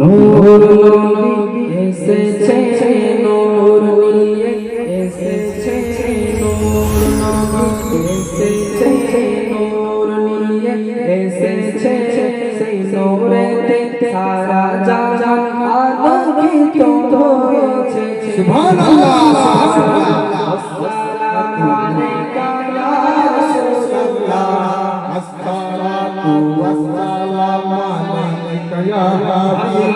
নূর এসেছে নূর এসেছে নূর এসেছে নূর এসেছে সেই নূরেতে সারা জাহান আলোকিত হয়েছে। সুবহানাল্লাহ সুবহানাল্লাহ।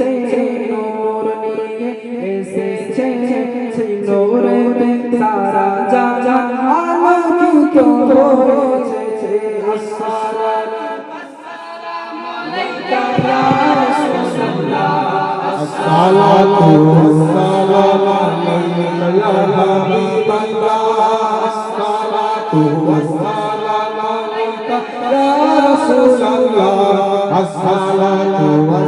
এসেছে নূর নিয়ে এসেছে সেই নূরেতে সারা জাহান আলোকিত করেছে আসসালামু আলাইকা ইয়া রাসূলুল্লাহ আসসালাতু ওয়াসসালামু আলাইকা ইয়া হাবিবাল্লাহ আসসালাতু ওয়াসসালামু আলাইকা ইয়া রাসূলুল্লাহ আসসালাতু ওয়াস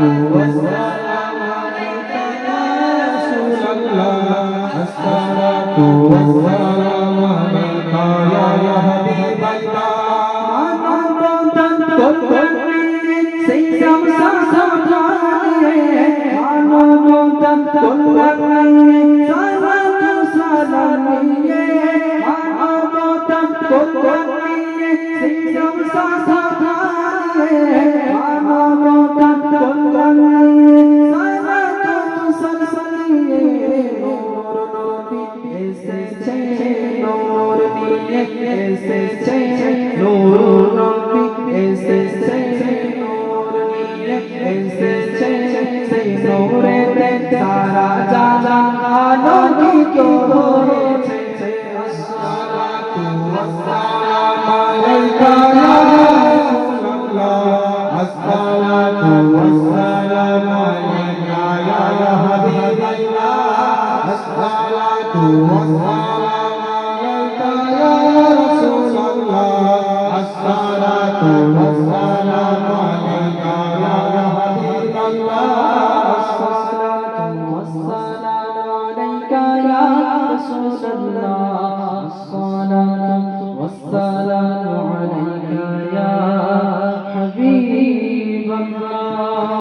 Oh, mm. এসেছে নূর নবী এসেছে নূর নিয়ে এসেছে সেই নূরে সারা জানা আলোকিত হয়েছে Amen.